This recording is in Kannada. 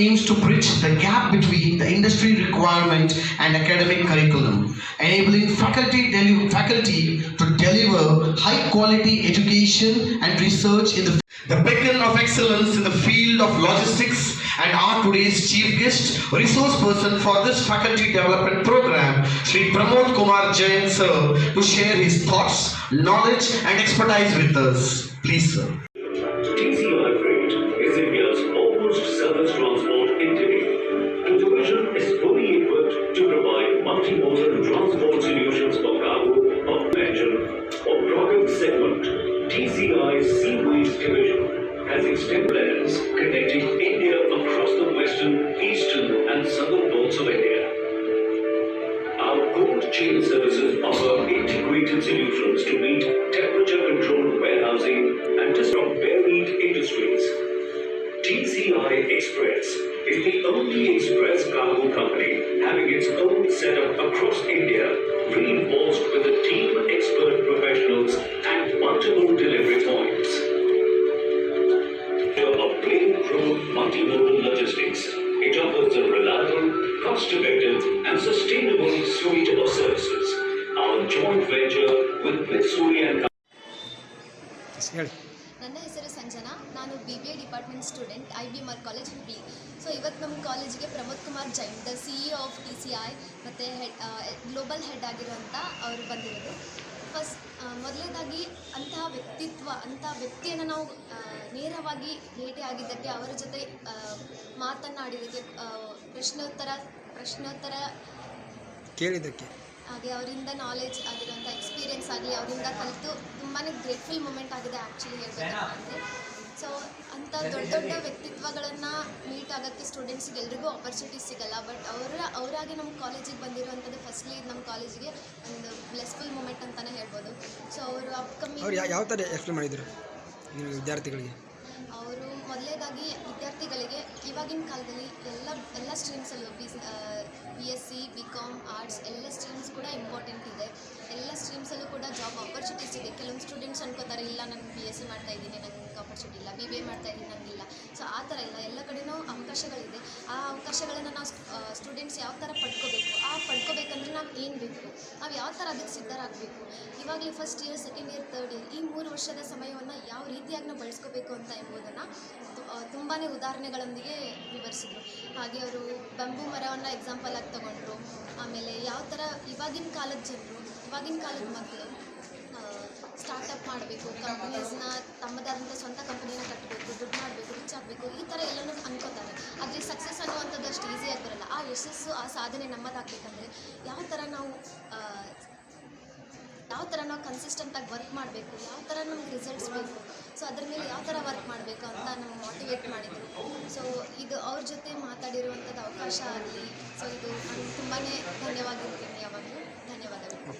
aims to bridge the gap between the industry requirement and academic curriculum, enabling faculty, faculty to deliver high quality education and research in the the beacon of excellence in the field of logistics and our today's chief guest resource person for this faculty development program, Sri Pramod Kumar Jain sir, to share his thoughts, knowledge and expertise with us. Please sir. TCI's Seaways division has extended plans connecting India across the western, eastern, and southern ports of India. Our cold chain services offer integrated solutions to meet temperature controlled warehousing and just from varied industries. TCI Express is the only express cargo company having its own setup across India, reinforced with a team expert professionals ನನ್ನ ಹೆಸರು ಸಂಜನಾ. ನಾನು B B A department student I B M R college B so ಇವತ್ತು ನಮ್ಮ ಕಾಲೇಜಿಗೆ Pramod Kumar Jain the C E of T C I ಮತ್ತು ಹೆಡ್ ಗ್ಲೋಬಲ್ ಹೆಡ್ ಆಗಿರುವಂಥ ಅವರು ಬಂದಿರೋದು. ಫಸ್ಟ್ ಮೊದಲನೇದಾಗಿ ಅಂತಹ ವ್ಯಕ್ತಿತ್ವ ಅಂತಹ ವ್ಯಕ್ತಿಯನ್ನು ನಾವು ನೇರವಾಗಿ ಭೇಟಿ ಆಗಿದ್ದಕ್ಕೆ ಅವರ ಜೊತೆ ಮಾತನ್ನಾಡಿದ್ದಕ್ಕೆ ಪ್ರಶ್ನೋತ್ತರ ಪ್ರಶ್ನೋತ್ತರ ಕೇಳಿದ್ದಕ್ಕೆ. ಹಾಗೆ ಅವರಿಂದ ನಾಲೆಜ್ ಆಗಿರುವಂಥ ಎಕ್ಸ್ಪೀರಿಯೆನ್ಸ್ ಆಗಲಿ ಅವರಿಂದ ಕಲಿತು ತುಂಬಾ ಗ್ರೇಟ್ಫುಲ್ ಮೂಮೆಂಟ್ ಆಗಿದೆ ಆ್ಯಕ್ಚುಲಿ ಹೇಳಬೇಕು ಅಂದರೆ. ಸೊ ಅಂಥ ದೊಡ್ಡ ದೊಡ್ಡ ವ್ಯಕ್ತಿತ್ವಗಳನ್ನು ಮೀಟ್ ಆಗೋಕ್ಕೆ ಸ್ಟೂಡೆಂಟ್ಸಿಗೆ ಎಲ್ರಿಗೂ ಆಪರ್ಚುನಿಟಿ ಸಿಗಲ್ಲ. ಬಟ್ ಅವರ ಅವರಾಗಿ ನಮ್ಮ ಕಾಲೇಜಿಗೆ ಬಂದಿರುವಂಥದ್ದು ಫಸ್ಟ್ಲಿ ನಮ್ಮ ಕಾಲೇಜಿಗೆ ಒಂದು ಬ್ಲೆಸ್ಫುಲ್ ಮೂಮೆಂಟ್ ಅಂತಲೇ ಹೇಳ್ಬೋದು. ಸೊ ಅವರು ಅವ್ರು ಅಪ್ಕಮಿಂಗ್ ಯಾವ ಥರ ಎಕ್ಸ್ಪ್ಲೇನ್ ಮಾಡಿದರು? ವಿದ್ಯಾರ್ಥಿಗಳಿಗೆ? ಅವರು ಮೊದಲನೇದಾಗಿ ವಿದ್ಯಾರ್ಥಿಗಳಿಗೆ ಇವಾಗಿನ ಕಾಲದಲ್ಲಿ ಎಲ್ಲ ಎಲ್ಲ ಸ್ಟ್ರೀಮ್ಸಲ್ಲೂ B B S C B com arts ಎಲ್ಲ ಸ್ಟ್ರೀಮ್ಸ್ ಕೂಡ ಇಂಪಾರ್ಟೆಂಟ್ ಇದೆ. ಎಲ್ಲ ಸ್ಟ್ರೀಮ್ಸಲ್ಲೂ ಕೂಡ ಜಾಬ್ ಆಪರ್ಚುನಿಟೀಸ್ ಇದೆ. ಕೆಲವೊಂದು ಸ್ಟೂಡೆಂಟ್ಸ್ ಅನ್ಕೋತಾರೆ, ಇಲ್ಲ ನಾನು ಬಿ ಎಸ್ ಸಿ ಮಾಡ್ತಾ ಇದ್ದೀನಿ ನನಗೆ ಆಪರ್ಚುನಿಟಿ ಇಲ್ಲ. ಬಿ ಬಿ ಎ ಮಾಡ್ತಾ ಇದ್ದೀನಿ ನನಗಿಲ್ಲ ಸೊ ಆ ಥರ ಇಲ್ಲ ಎಲ್ಲ ಕಡೆಯೂ ಅವಕಾಶಗಳಿದೆ. ಆ ಅವಕಾಶಗಳನ್ನು ನಾವು ಸ್ಟೂಡೆಂಟ್ಸ್ ಯಾವ ಥರ ಪಡ್ಕೋಬೇಕು ಆ ಪಡ್ಕೋಬೇಕಂದ್ರೆ ನಾವು ಏನು ಬೇಕು? ನಾವು ಯಾವ ಥರ ಅದಕ್ಕೆ ಸಿದ್ಧರಾಗಬೇಕು? ಇವಾಗಲೇ first year second year third year ಈ ಮೂರು ವರ್ಷದ ಸಮಯವನ್ನು ಯಾವ ರೀತಿಯಾಗಿ ನಾವು ಬಳಸ್ಕೋಬೇಕು ಅಂತ ಎಂಬುದನ್ನು ತುಂಬಾ ಉದಾಹರಣೆಗಳೊಂದಿಗೆ ವಿವರಿಸಿದರು. ಹಾಗೆ ಅವರು ಬಂಬು ಮರವನ್ನು ಎಕ್ಸಾಂಪಲ್ ಆಗಿ ತಗೊಂಡ್ರು. ಆಮೇಲೆ ಯಾವ ಥರ ಇವಾಗಿನ ಕಾಲದ ಜನರು, ಇವಾಗಿನ ಕಾಲದ ಮಕ್ಕಳು ಸ್ಟಾರ್ಟಪ್ ಮಾಡಬೇಕು ಕಂಪ್ನೀಸ್ನ ತಮ್ಮದಾದಂಥ ಸ್ವಂತ ಕಂಪ್ನಿನ ಕಟ್ಟಬೇಕು ದುಡ್ಡು ಮಾಡಬೇಕು ರಿಚ್ ಆಗಬೇಕು, ಈ ಥರ ಎಲ್ಲನೂ ಅನ್ಕೋತಾರೆ. ಆದರೆ ಸಕ್ಸಸ್ ಅನ್ನುವಂಥದ್ದು ಯಶಸ್ಸು ಆ ಸಾಧನೆ ನಮ್ಮದಾಗಬೇಕಂದ್ರೆ ಯಾವ ಥರ ನಾವು ಯಾವ ಥರ ನಾವು ಕನ್ಸಿಸ್ಟೆಂಟಾಗಿ ವರ್ಕ್ ಮಾಡಬೇಕು, ಯಾವ ಥರ ನಮ್ಗೆ ರಿಸಲ್ಟ್ಸ್ ಬೇಕು ಸೊ ಅದ್ರ ಮೇಲೆ ಯಾವ ಥರ ವರ್ಕ್ ಮಾಡಬೇಕು ಅಂತ ನಮ್ಗೆ ಮೋಟಿವೇಟ್ ಮಾಡಿದರು. ಸೊ ಇದು ಅವ್ರ ಜೊತೆ ಮಾತಾಡಿರುವಂಥದ್ದು ಅವಕಾಶ ಆಗಲಿ. ಸೊ ಇದು ನಾನು ತುಂಬಾ ಧನ್ಯವಾಗಿರ್ತೀನಿ ಯಾವಾಗಲೂ. ಧನ್ಯವಾದಗಳು.